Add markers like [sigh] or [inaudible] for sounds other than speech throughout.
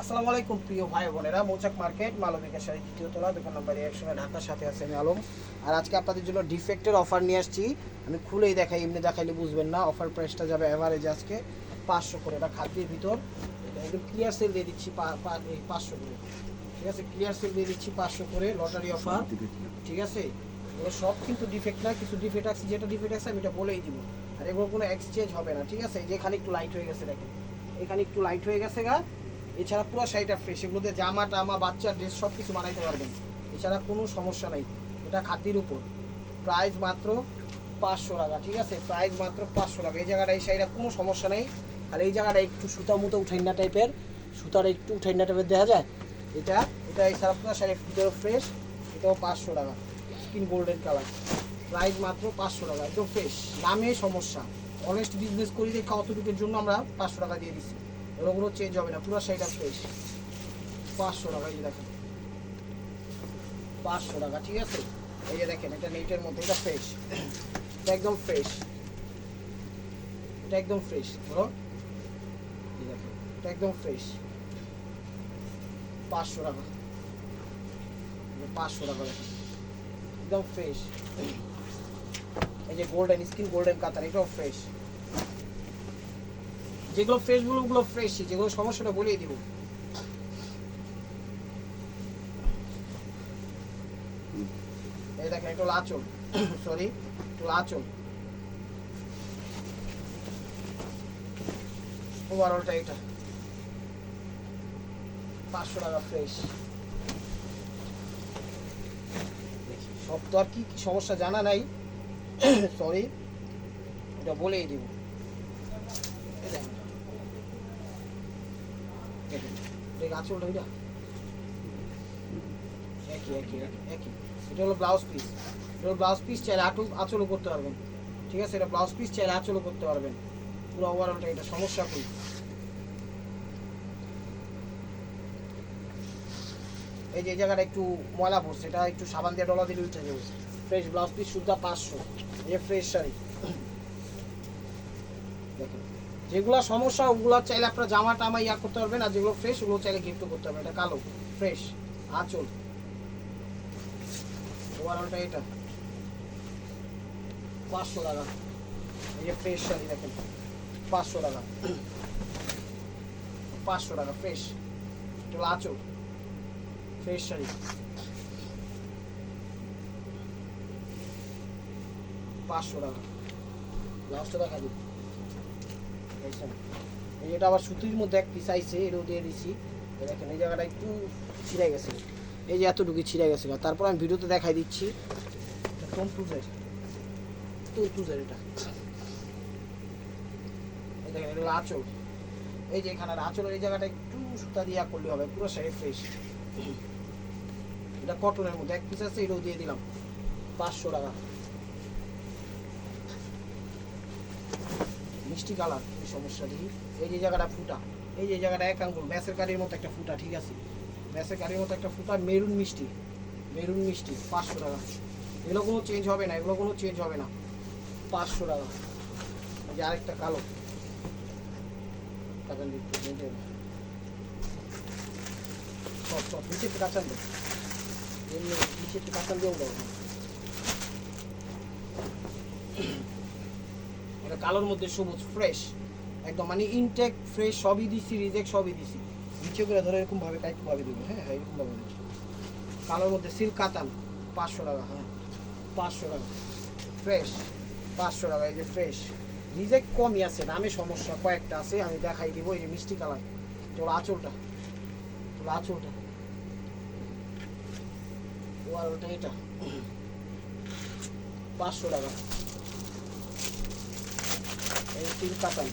আসসালামু আলাইকুম, প্রিয় ভাই বোনেরা। মৌচাক মার্কেট মালবিকা শাড়ি দ্বিতীয় তলা দোকান নম্বর একসঙ্গে ঢাকার সাথে আছে আমি আলম। আর আজকে আপনাদের জন্য ডিফেক্টের অফার নিয়ে আসছি। আমি খুলেই দেখাই, এমনি দেখাইলে বুঝবেন না। অফার প্রাইসটা যাবে অ্যাভারেজ আজকে পাঁচশো করে, এটা খাদ্যের ভিতর। এটা একদম ক্লিয়ার সেল দিয়ে দিচ্ছি পাঁচশো করে। ঠিক আছে ক্লিয়ার সেল দিয়ে দিচ্ছি পাঁচশো করে লটারি অফার ঠিক আছে? এগুলো সব কিন্তু ডিফেক্ট না, কিছু ডিফেক্ট আছে, যেটা ডিফেক্ট আছে আমি এটা বলেই দিব। আর এগুলো কোনো এক্সচেঞ্জ হবে না, ঠিক আছে? এই যে এখানে একটু লাইট হয়ে গেছে, দেখেন। এখানে একটু লাইট হয়ে গেছে গা। এছাড়া পুরো শাড়িটা ফ্রেশ এগুলোতে জামা টামা, বাচ্চা ড্রেস সব কিছু বানাইতে পারবেন। এছাড়া কোনো সমস্যা নাই। এটা খাতির উপর। প্রাইস মাত্র পাঁচশো টাকা, ঠিক আছে? প্রাইস মাত্র পাঁচশো টাকা। এই জায়গাটা এই শাড়িটা কোনো সমস্যা নেই। আর এই জায়গাটা একটু সুতা মুতো উঠাইনা টাইপের সুতার একটু উঠাইনা টাইপের দেখা যায়? এটা এটা এছাড়া পুরো শাড়ির ভিতরে ফ্রেশ এটাও পাঁচশো টাকা। স্কিন গোল্ডেন কালার প্রাইস মাত্র পাঁচশো টাকা, একদম ফ্রেশ নামে সমস্যা। অনেস্ট বিজনেস করি দেখা অতটুকুর জন্য আমরা পাঁচশো টাকা দিয়ে দিচ্ছি। কোনো চেঞ্জ হবে না, পুরো শাড়িটা ফ্রেশ পাঁচশো টাকা, এই দেখেন। পাঁচশো টাকা, ঠিক আছে? এই যে দেখেন, এটা নেটের মধ্যে, এটা ফ্রেশ এটা একদম ফ্রেশ এটা একদম ফ্রেশ ধরো এটা একদম ফ্রেশ পাঁচশো টাকা। পাঁচশো টাকা দেখেন। একদম ফ্রেশ এই যে গোল্ডেন স্কিন গোল্ডেন কাতার, এটাও ফ্রেশ যেগুলো ফ্রেশগুলো ওগুলো ফ্রেশ যেগুলো সমস্যাটা বলিয়ে দিব। এই দেখেন, একটু লাচল সরি একটু লাচল ওভারঅলটা এটা পাঁচশো টাকা ফ্রেশ সব তো আর কি সমস্যা জানা নাই। [coughs] সরি এটা বলেই দিব এই দেখেন। দেখেন, দেখ আঁচলটা ওইটা? একই একই একই এটা হলো ব্লাউজ পিস এটা হলো ব্লাউজ পিস চাইলে আটু, আঁচলও করতে পারবেন। ঠিক আছে? এটা ব্লাউজ পিস চাইলে আঁচলও করতে পারবেন। পুরো ওভারঅলটা এটা সমস্যা করি এই যে জায়গাটা একটু ময়লা পড়ছে, এটা একটু সাবান দিয়ে ডলা দিলে উঠে যাবে। ফ্রেশ ব্লাউজ পিস সুদ্ধা পাঁচশো। এই ফ্রেশ শাড়ি। দেখেন। যেগুলো সমস্যা, ওগুলো চাইলে আপনার জামা টামা ইয়া করতে পারবেন, আর যেগুলো ফ্রেশ ওগুলো চাইলে গিফট করতে পারবেন। এটা কালো ফ্রেশ আঁচল। ওভারঅলটা এটা। পাঁচশো টাকা। এই যে ফ্রেশ শাড়ি দেখেন, পাঁচশো টাকা। পাঁচশো টাকা ফ্রেশ এটা হলো আঁচল। ফ্রেশ শাড়ি। পাঁচশো টাকা। ব্লাউজটা দেখা দিই। দেখছেন। এই এটা আবার সুতির মধ্যে এক পিস আইছে এটাও দিয়ে দিছি। দেখেন, এই জায়গাটা একটু ছিঁড়ে গেছে। এই যে এতটুকু ছিঁড়ে গেছে। তারপর আমি ভিডিওতে দেখাই দিচ্ছি। তন্তুজের। তন্তুজের এটা। দেখেন এটা হলো আঁচল। এই যে এখানে আঁচলের এই জায়গাটা একটু সুতা দিয়া করলে হবে, পুরো শাড়ি ফ্রেশ এটা কটনের মধ্যে এক পিস আছে এটাও দিয়ে দিলাম। পাঁচশো টাকা। মিষ্টি কালার, এই সমস্যা দেখি। এই যে জায়গাটা ফুটা, এই যে জায়গাটা এক আঙ্গুল ম্যাসের কারির মতো একটা ফুটা, ঠিক আছে? ম্যাসের কারির মতো একটা ফুটা, মেরুন মিষ্টি মেরুন মিষ্টি, পাঁচশো টাকা। এগুলো কোনো চেঞ্জ হবে না এগুলো কোনো চেঞ্জ হবে না। পাঁচশো টাকা। যে আরেকটা কালো। মেনটেন সব সব কাঁচান দিয়েও দেবো এটা কালোর মধ্যে সবুজ ফ্রেশ একদম মানে ইনটেক ফ্রেশ সবই দিছি রিজেক্ট সবই দিছি। নিচে করে ধরে এরকম ভাবে কাইট ভাবে দেবো হ্যাঁ? হ্যাঁ এরকম ভাবে কালোর মধ্যে সিল্ক কাতান, পাঁচশো টাকা হ্যাঁ? পাঁচশো টাকা। ফ্রেশ পাঁচশো টাকা, এই যে ফ্রেশ রিজেক্ট কমই আছে, দামে সমস্যা কয়েকটা আছে, আমি দেখাই দিব, এই যে মিষ্টি কালার। তোর আঁচলটা। তোর আঁচলটা। ও আর ওটা এটা। পাঁচশো টাকা। কাতান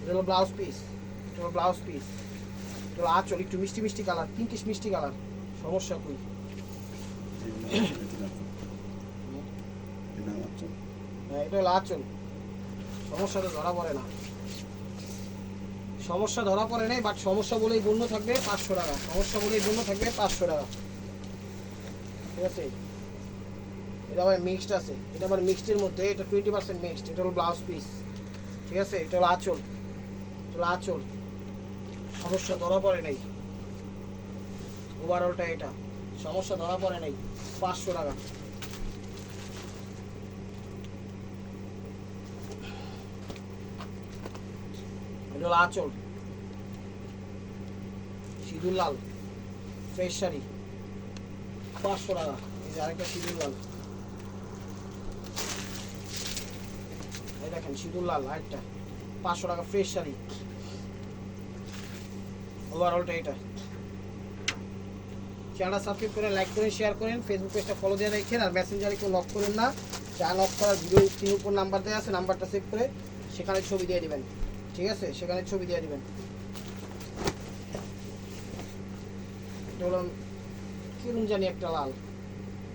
এটা হলো ব্লাউজ পিস এটা হলো ব্লাউজ পিস এটা হলো আঁচল একটু মিষ্টি মিষ্টি কালার পিঙ্কিশ মিষ্টি কালার সমস্যা কই হ্যাঁ এটা হলো সমস্যা তো ধরা পড়ে না। সমস্যা ধরা পড়ে নাই বাট সমস্যা বলেই গণ্য থাকবে পাঁচশো টাকা। সমস্যা বলেই গণ্য থাকবে পাঁচশো টাকা। ঠিক আছে? এটা আবার মিক্সড আছে। এটা আবার মিক্সডের মধ্যে, এটা টোয়েন্টি পার্সেন্ট মিক্সড এটা হলো ব্লাউজ পিস ঠিক আছে? এটা হলো আঁচল। এটা হলো আঁচল। সমস্যা ধরা পড়ে নাই। ওভারঅলটা এটা। সমস্যা ধরা পড়ে নাই। পাঁচশো টাকা। এটা হলো আঁচল। সিঁদুর লাল ফ্রেশ শাড়ি। পাঁচশো টাকা। এই যে আরেকটা সিঁদুর লাল এই দেখেন সিঁদুর লাল আরেকটা। পাঁচশো টাকা ফ্রেশ শাড়ি। ওভারঅলটা এটা। চ্যানেলটা সাবস্ক্রাইব করে লাইক করেন শেয়ার করেন ফেসবুক পেজটা ফলো দিয়ে রাখেন, আর মেসেঞ্জারে কেউ লক করেন না। যা লক করার ভিডিও স্ক্রিনের উপর নাম্বার দেওয়া আছে নাম্বারটা সেভ করে সেখানে ছবি দিয়ে দিবেন। ঠিক আছে? সেখানে ছবি দিয়ে দিবেন। হলো কিরম জানি একটা লাল।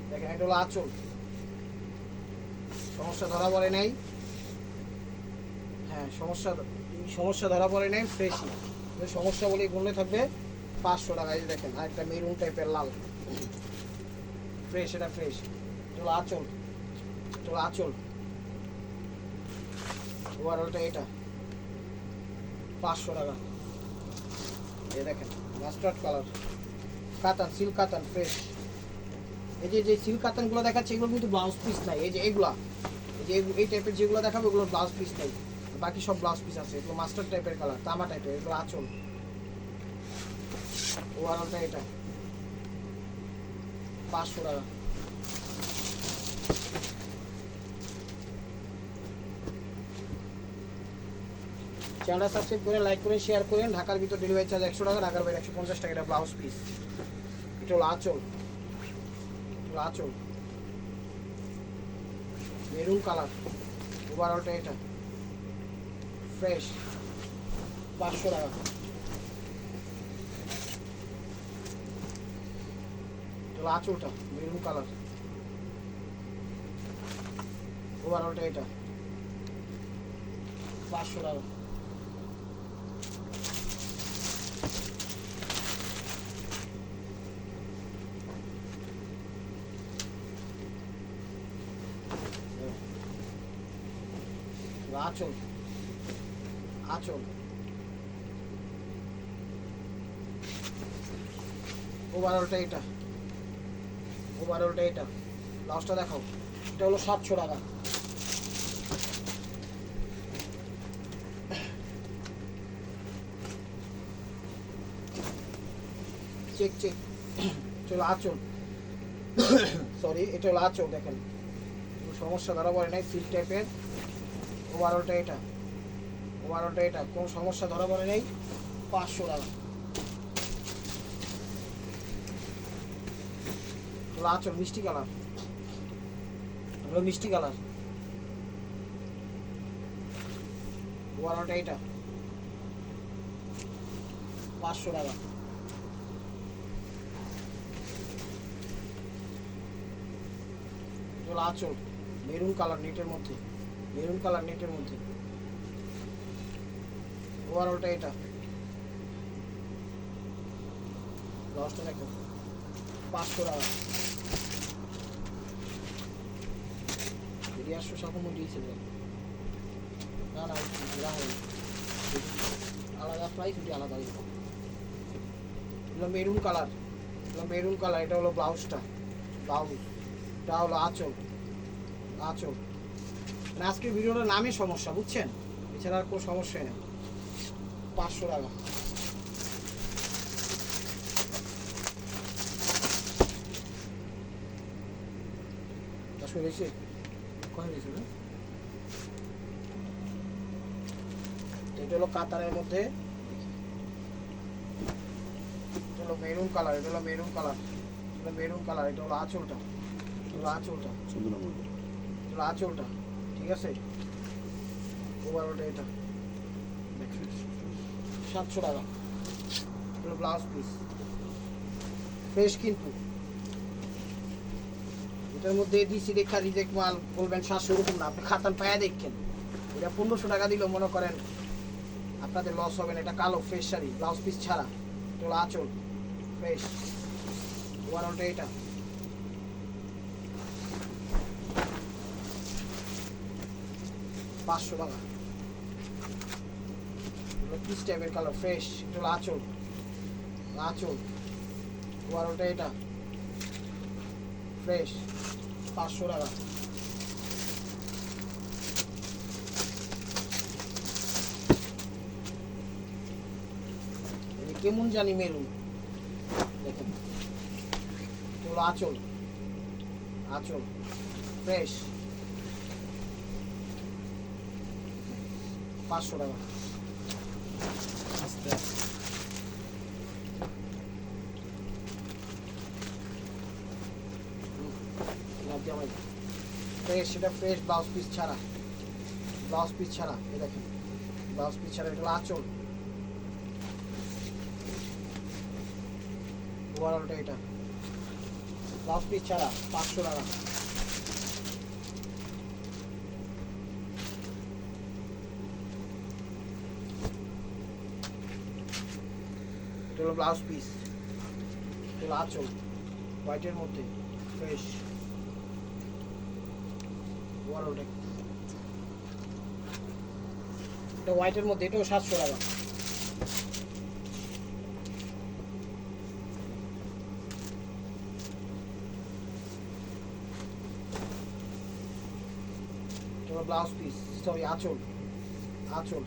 দেখেন এটা হলো আঁচল সমস্যা ধরা পড়ে নাই। হ্যাঁ সমস্যা সমস্যা ধরা পড়ে নাই ফ্রেশই সমস্যা বলেই গণ্য থাকবে, পাঁচশো টাকা, এই দেখেন আর একটা মেরুন টাইপের লাল। ফ্রেশ এটা ফ্রেশ হলো আঁচল। হলো আঁচল। ওভারঅলটা এটা। পাঁচশো টাকা। এই দেখেন মাস্টার্ড কালার কাতান সিল্ক কাতান ফ্রেশ এই যে যে সিল্ক কাতানগুলো দেখাচ্ছে, এগুলো কিন্তু ব্লাউজ পিস নাই। এই যে, এগুলা। এই যে এই টাইপের যেগুলো দেখাবে ওগুলো ব্লাউজ পিস নাই। বাকি সব ব্লাউজ পিস আছে। এগুলো মাস্টার টাইপের কালার তামা টাইপের এগুলো আঁচল। ওভারঅলটা এটা। পাঁচশো টাকা। চ্যানেলটা সাবস্ক্রাইব করে লাইক করেন শেয়ার করেন ঢাকার ভিতর ডেলিভারি চার্জ একশো টাকা, ঢাকার বাইরে একশো পঞ্চাশ টাকা, এটা ব্লাউজ পিস এটা হলো আঁচল। আঁচল। মেরুন কালার ওভারঅলটা এটা। ফ্রেশ পাঁচশো টাকা। আঁচলটা, মেরুন কালার ওভারঅলটা এটা। পাঁচশো টাকা আচল আচল ওভারঅলটা এটা। ও বারোটা এটা। লাস্টটা দেখাও। এটা হলো সাতশো টাকা। Check check. চলো আচল। সরি এটা হলো আচল, দেখেন। সমস্যা ধরা পড়ে নাই সিল টাইপের ওভারঅলটা এটা। ওভারঅলটা এটা। কোনো সমস্যা ধরা পড়ে নাই, পাঁচশো টাকা। হলো আচল, মিষ্টি কালার। হলো মিষ্টি কালার। ওভারঅলটা এটা পাঁচশো টাকা। হলো আচল, মেরুন কালার নেটের মধ্যে। মেরুন কালার নেটের মধ্যে। ওভারঅলটা এটা লসটা দেখো, পাঁচশো টাকা। বেরিয়ে আসছো সকম দিয়েছে না না আলাদা প্রাইস ওটি আলাদা এগুলো মেরুন কালার মেরুন কালার এটা হলো ব্লাউজটা ব্লাউজ এটা হলো আঁচল আঁচল মানে আজকের ভিডিওটার নামই সমস্যা, বুঝছেন? এছাড়া আর কোনো সমস্যাই নেই। পাঁচশো টাকা। না এটা হলো কাতারের মধ্যে এটা হলো মেরুন কালার এটা হলো মেরুন কালার এটা মেরুন কালার এটা হলো আঁচলটা এটা আঁচলটা এটা হলো আঁচলটা ঠিক আছে ওভারঅলটা এটা সাতশো টাকা এগুলো ব্লাউজ পিস ফ্রেশ কিন্তু এটার মধ্যে দিছি দেখা রিজেক্ট মাল বলবেন সাতশো এরকম না, আপনি খাতান পায়া দেখছেন এটা পনেরোশো টাকা দিলেও মনে করেন আপনাদের লস হবে না, এটা কালো ফ্রেশ শাড়ি ব্লাউজ পিস ছাড়া হলো আঁচল ফ্রেশ ওয়ারলটা এটা পাঁচশো টাকা। পিস টাইপের কালার ফ্রেশ হলো আঁচল আঁচল। ওয়ারলটা এটা ফ্রেশ পাঁচশো টাকা। কেমন জানি মেরুন। দেখেন। হলো আঁচল। আঁচল। ফ্রেশ পাঁচশো টাকা। আস্তে আস্তে। ফ্রেশ সেটা ফ্রেশ ব্লাউজ পিস ছাড়া। ব্লাউজ পিস ছাড়া, এই দেখেন। ব্লাউজ পিস ছাড়া এটা আঁচল। ওভারঅলটা এটা। ব্লাউজ পিস ছাড়া পাঁচশো টাকা। এটা হলো ব্লাউজ পিস এটা আঁচল। হোয়াইটের মধ্যে ফ্রেশ ওভারঅলটা এটা হোয়াইটের মধ্যে, এটাও সাতশো টাকা। ব্লাউজ পিস সরি আঁচল। আঁচল।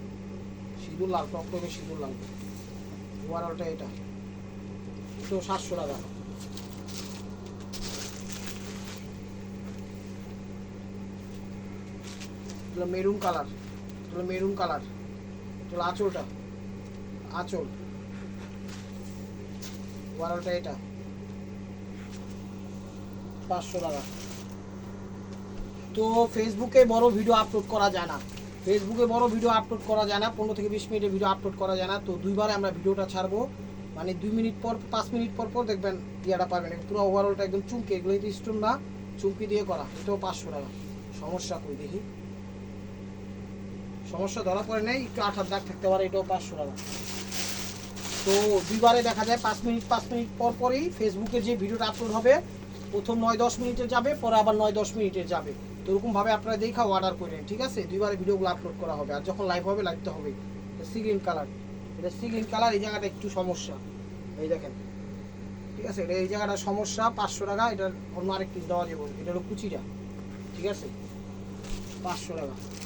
সিঁদুর লাল, টকটকে সিঁদুর লাল। ওভারঅলটা এটা। এটাও সাতশো টাকা। এটা মেরুন কালার এটা মেরুন কালার এটা আঁচলটা, আঁচল। ওয়ারলটা এটা। পাঁচশো টাকা। তো ফেসবুকে বড় ভিডিও আপলোড করা যায় না। ফেসবুকে বড় ভিডিও আপলোড করা যায় না, পনেরো থেকে বিশ মিনিটের ভিডিও আপলোড করা যায় না। তো দুইবারে আমরা ভিডিওটা ছাড়বো। মানে দুই মিনিট পর, পাঁচ মিনিট পর পর দেখবেন ইয়াটা পাবেন। পুরো ওভারঅলটা একদম চুমকি এগুলো স্টোন না। চুমকি দিয়ে করা, এটাও পাঁচশো টাকা। সমস্যা কই দেখি। সমস্যা ধরা পড়ে নেই, একটু আঠার দাগ থাকতে পারে, এটাও পাঁচশো টাকা। তো দুইবারে দেখা যায় পাঁচ মিনিট পাঁচ মিনিট পর পরেই ফেসবুকে যে ভিডিওটা আপলোড হবে, প্রথম নয় দশ মিনিটে যাবে, পরে আবার নয় দশ মিনিটে যাবে। তো এরকমভাবে আপনারা দেখা অর্ডার করে করেন ঠিক আছে? দুইবারে ভিডিওগুলো আপলোড করা হবে, আর যখন লাইভ হবে লাইভ তো হবে। সি গ্রিন কালার এটা সি গ্রিন কালার এই জায়গাটা একটু সমস্যা। এই দেখেন। ঠিক আছে? এটা এই জায়গাটা সমস্যা, পাঁচশো টাকা, এটার অন্য আরেক পিস দেওয়া যাবে, এটা হলো কুচিটা ঠিক আছে? পাঁচশো টাকা দেন।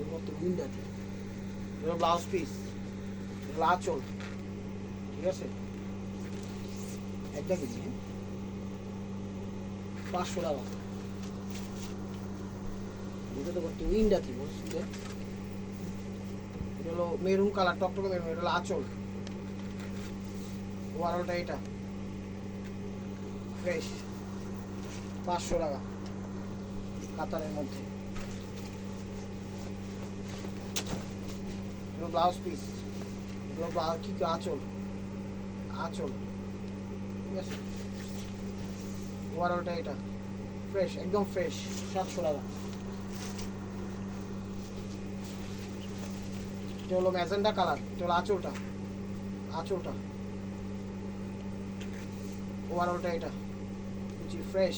এর মধ্যে উইন্ডার এটা ব্লাউজ পিস এটা আঁচল ঠিক আছে? একটা কেজি হ্যাঁ? পাঁচশো টাকা। এটা তো করতে উইন্ডা কি যে? এটা? হলো মেরুন কালার টকটকে মেরুন। এটা হলো আঁচল। ওয়ারলটা এটা। ফ্রেশ পাঁচশো টাকা। কাতারের মধ্যে। এগুলো ব্লাউজ পিস এগুলো কি আঁচল? আঁচল, ঠিক আছে? ওভারঅলটা এটা ফ্রেশ একদম ফ্রেশ সাতশো টাকা। এটা হলো ম্যাজেন্ডা কালার, এটা হলো আঁচলটা আঁচলটা। ওভারঅলটা এটা ফ্রেশ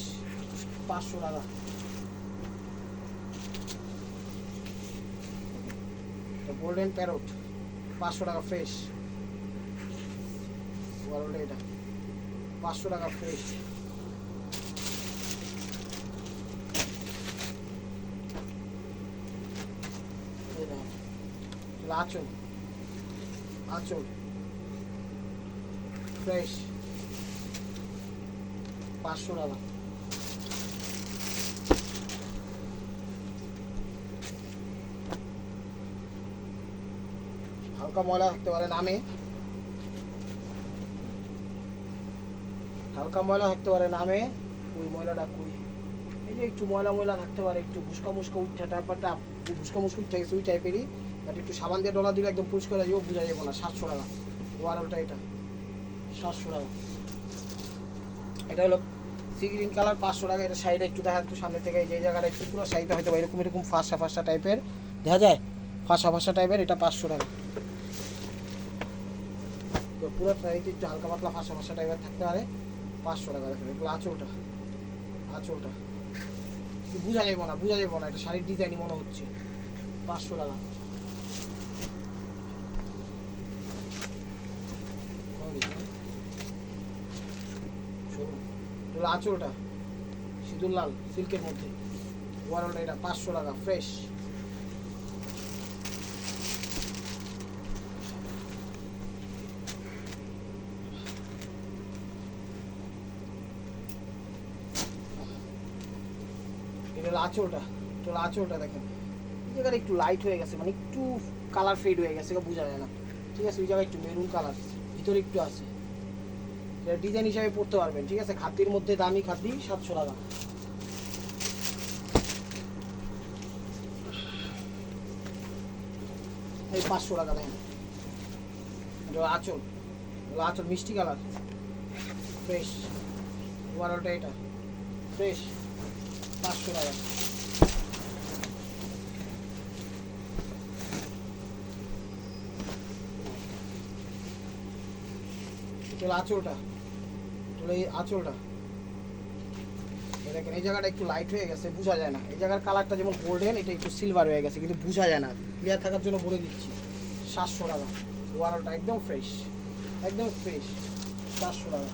পাঁচশো টাকা। গোল্ডেন প্যারোট পাঁচশো টাকা ফ্রেশ এটা। পাঁচশো টাকা ফ্রেশ আঁচল। আঁচল। ফ্রেশ পাঁচশো টাকা। হালকা ময়লা থাকতে পারে নামে। হালকা ময়লা থাকতে পারে নামে। ওই ময়লাটা কই? এই যে একটু ময়লা ময়লা থাকতে পারে, একটু ভুসকা মুসকা উঠে ব্যাপারটা ভুসকা মুসকা উঠে গেছে ওই টাইপেরই বাট একটু সাবান দিয়ে ডলা দিলে একদম পরিষ্কার হয়ে যাব বোঝা যাব না, সাতশো টাকা। ওয়ারলটা এটা, সাতশো টাকা। এটা হলো সি গ্রিন কালার পাঁচশো টাকা। এটা সাইডে একটু দেখা একটু সামনে থেকে যে জায়গাটা একটু পুরো সাইডে হয়তো এরকম এরকম ফাঁসা ফাঁসা টাইপের দেখা যায়, ফাঁসা ফাঁসা টাইপের এটা পাঁচশো টাকা। তো পুরো সাইডে একটু হালকা পাতলা ফাঁসা ফাঁসা টাইপের থাকতে পারে, পাঁচশো টাকা দেখেন এগুলো আঁচলটা আঁচলটা। বোঝা যাবে না, বোঝা যাবে না, এটা শাড়ির ডিজাইনই মনে হচ্ছে। পাঁচশো টাকা। আঁচলটা, সিঁদুর লাল সিল্কের মধ্যে। ওয়ারলটা এটা পাঁচশো টাকা ফ্রেশ এটা হলো আঁচলটা এটা হলো আঁচলটা দেখেন। এই জায়গাটা একটু লাইট হয়ে গেছে মানে একটু কালার ফেড হয়ে গেছে বোঝা যায় না। ঠিক আছে, ওই জায়গায় একটু মেরুন কালার ভিতরে একটু আছে। ডিজাইন হিসাবে পড়তে পারবেন, ঠিক আছে? খাদ্যের মধ্যে দামি খাদ্যি সাতশো টাকা। এই পাঁচশো টাকা দেখেন। এটা আঁচল আঁচল মিষ্টি কালার ফ্রেশ ওয়ারলটা এটা। ফ্রেশ পাঁচশো টাকা। হলো আঁচলটা, এটা এই আঁচলটা। দেখেন, এই জায়গাটা একটু লাইট হয়ে গেছে, বোঝা যায় না। এই জায়গার কালারটা যেমন গোল্ডেন এটা একটু সিলভার হয়ে গেছে, কিন্তু বোঝা যায় না। ক্লিয়ার থাকার জন্য বলে দিচ্ছি, সাতশো টাকা। ওয়ারলটা একদম ফ্রেশ একদম ফ্রেশ চারশো টাকা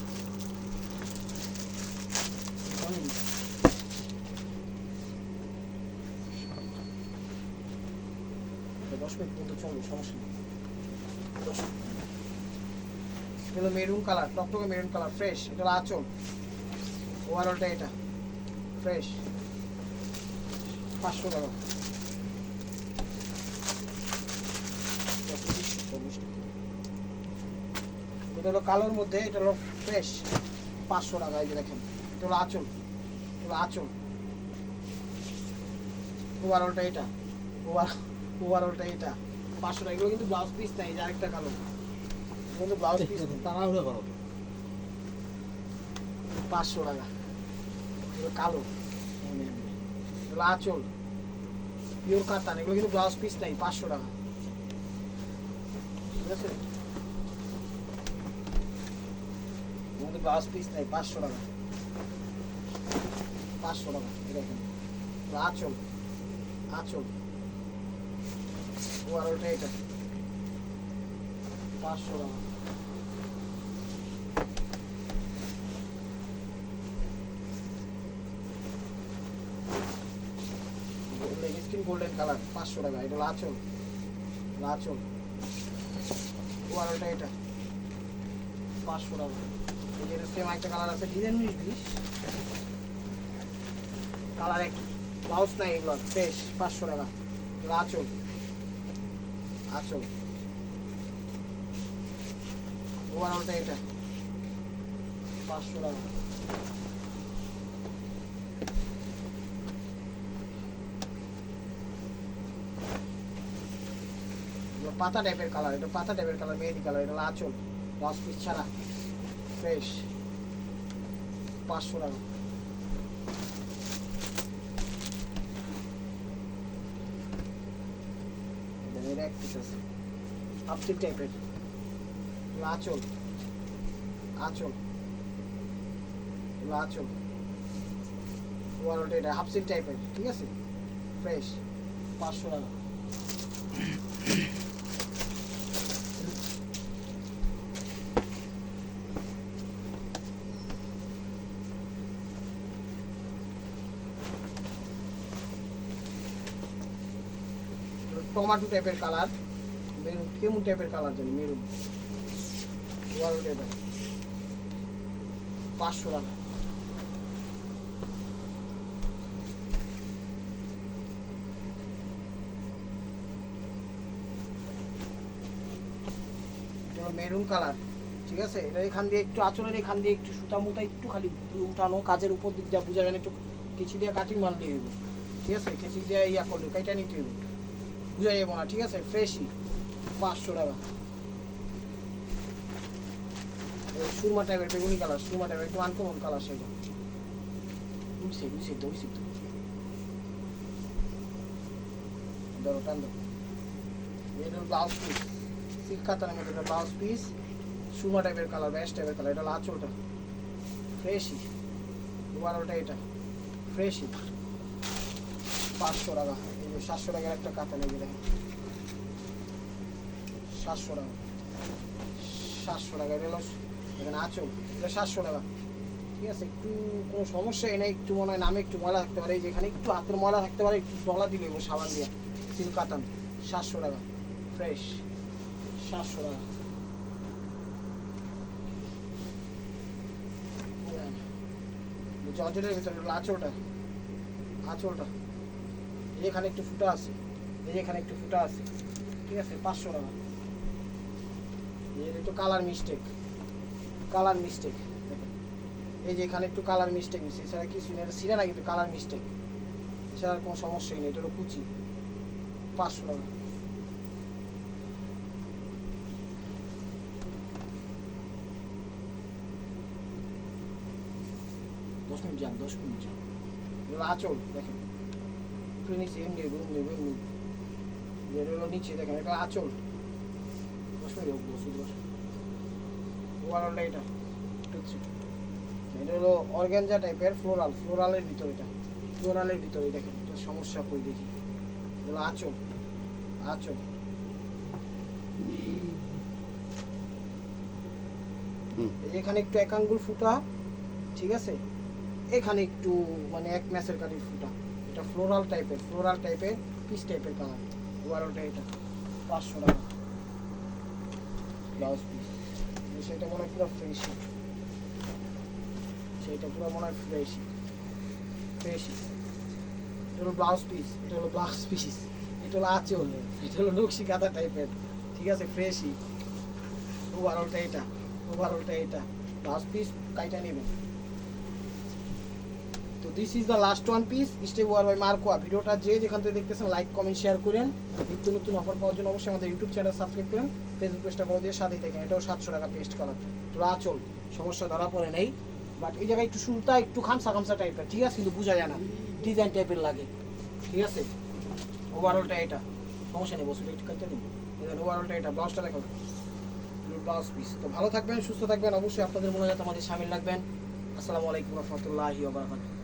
কেমন? দশ মিনিট পর্যন্ত চলবে সমস্যা নেই। এটা মেরুন কালার টকটকে মেরুন কালার ফ্রেশ এটা আঁচল। ওভারঅলটা এটা ফ্রেশ পাঁচশো টাকা। এটা হলো কালোর মধ্যে, এটা হলো ফ্রেশ পাঁচশো টাকা, এই যে দেখেন, এটা হলো আঁচল। এটা আঁচল। ওভারঅলটা এটা। ওভার ওভারঅলটা এটা পাঁচশো টাকা এগুলো কিন্তু ব্লাউজ পিস নাই যে আরেকটা কালো। কিন্তু ব্লাউজ পিস তাড়াহুড়ো করো। পাঁচশো টাকা। এগুলো কালো। এগুলো আঁচল। পিওর কাতান এগুলো কিন্তু ব্লাউজ পিস নাই পাঁচশো টাকা। ঠিক আছে? আমাদের ব্লাউজ পিস নাই পাঁচশো টাকা। পাঁচশো টাকা এরকম। আঁচল। আঁচল। ও আর ওটা এটা পাঁচশো টাকা। স্কিন গোল্ডেন কালার, পাঁচশো টাকা। এটা হলো আঁচল ওটা এটা পাঁচশো টাকা। এই যে সেম একটা কালার আছে, ডিজাইন উনিশ বিশ। কালার এক ব্লাউজ নাই এগুলো ফ্রেশ পাঁচশো টাকা। এগুলো ওভারঅলটা এটা। পাঁচশো টাকা। পাতা টাইপের কালার এটা পাতা টাইপের কালার মেহেদি কালার এটা আঁচল দশ পিস ছাড়া। ফ্রেশ পাঁচশো টাকা এটা এর এক পিস আছে আপসিল টাইপের আঁচল। আঁচল। আঁচল। ওয়ারোটা এটা হাফ সিল টাইপের ঠিক আছে? ফ্রেশ পাঁচশো টাকা। টমাটো টাইপের কালার মেরুন কেমন টাইপের কালার জানি মেরুন পাঁচশো টাকা। মেরুন কালার ঠিক আছে? এটা এখান দিয়ে একটু আঁচলের এখান দিয়ে একটু সুতা মুতা একটু খালি উঠানো, কাজের উপর দিক যা বোঝা না, একটু কেচি দিয়ে কাটিং মাল দিয়ে ঠিক আছে? কেঁচি দিয়ে ইয়া করলে কাইটা নিতে হবে। বুঝা যাব না, ঠিক আছে? ফ্রেশই পাঁচশো টাকা। সুরমা টাইপের বেগুনি কালার সুরমা টাইপের একটু আনকমন কালার সেটা বুঝছি বুঝছি তো বুঝছি তো। ধরো, টান ধরো। ব্লাউজ পিস সিল্ক কাতানের মধ্যে এটা ব্লাউজ পিস সুরমা টাইপের কালার ব্যাস টাইপের কালার এটা আঁচলটা। ফ্রেশই বারোটা এটা। ফ্রেশই পাঁচশো টাকা। এই সাতশো টাকার একটা এই যে দেখেন সাতশো টাকা। সাতশো টাকা, এটা এখানে আঁচল এটা সাতশো টাকা। ঠিক আছে, একটু কোনো সমস্যা নেই, একটু মনে হয় নামে একটু ময়লা থাকতে পারে। যেখানে একটু হাতের ময়লা থাকতে পারে, একটু ডলা দিলে সাবান দিয়ে সিল্ক কাতান সাতশো টাকা। ফ্রেশ। সাতশো টাকা। জর্জেটের ভিতরে, আঁচলটা। আঁচলটা। এই যে এখানে একটু ফুটা আছে, এই যে এখানে একটু ফুটা আছে, ঠিক আছে? পাঁচশো টাকা। এই একটু কালার মিস্টেক কালার মিস্টেক। এই যে এখানে একটু কালার মিস্টেক হয়েছে, এছাড়া কিছু নেই। সিরা না কিন্তু কালার মিস্টেক। এছাড়া কোনো সমস্যাই নেই, এটা কুচি। পাঁচশো টাকা। দশ মিনিট যান, দশ মিনিট যান। আচল, দেখেন। নিচে এমনি এমনি এমনি এটা হলো নিচে দেখেন এটা আচল ওভারঅলটা এটা এটা হলো অর্গ্যানজা টাইপের ফ্লোরাল ফ্লোরালের ভিতর এটা ফ্লোরালের ভিতরে দেখেন এটা সমস্যা কই দেখি এগুলো আচল আচল। এখানে একটু এক আঙ্গুল ফুটা ঠিক আছে? এখানে একটু মানে এক ম্যাচের কাটির ফুটা এটা ফ্লোরাল টাইপের ফ্লোরাল টাইপের পিস টাইপের কালার বারোটা এটা, পাঁচশো টাকা। ব্লাউজ পিস সেটা মনে হয় পুরো ফ্রেশই সেইটা পুরো মনে হয় ফ্রেশই ফ্রেশই এটা হলো ব্লাউজ পিস এটা হলো ব্লাউজ পিস এটা হলো আঁচল এটা হলো নকশি কাঁথা টাইপের ঠিক আছে? ফ্রেশই ওভারঅলটা এটা ওভারঅলটা এটা। ব্লাউজ পিস কাইটা নেবেন তো this is the last one piece stay ওয়ার বাই মার্কোয়া ভিডিওটা যে যেখান থেকে দেখতেছেন লাইক কমেন্ট শেয়ার করেন। নিত্য নতুন অফার পাওয়ার জন্য অবশ্যই আমাদের ইউটিউব চ্যানেল সাবস্ক্রাইব করেন। ফেসবুক পেজটা ফলো দিয়ে সাথেই থাকেন। এটাও সাতশো টাকা পেস্ট করা। তো আচল, সমস্যা ধরা পড়ে নেই। বাট এই জায়গায় একটু শুনতা একটু খামসা খামসা টাইপের ঠিক আছে, কিন্তু বোঝা যায় না। ডিজাইন টাইপের লাগে। ঠিক আছে? ওভারঅলটা এটা। সমস্যা নেই বসে একটু কাটতে দিন। ওভারঅলটা এটা। ব্লাউজটা দেখো। ব্লাউজ পিস তো ভালো থাকবেন, সুস্থ থাকবেন। অবশ্যই আপনাদের মনে হয় আমাদের সামিল রাখবেন। আসসালামু আলাইকুম রহমতুল্লাহি ওয়া বারাকাতুহু।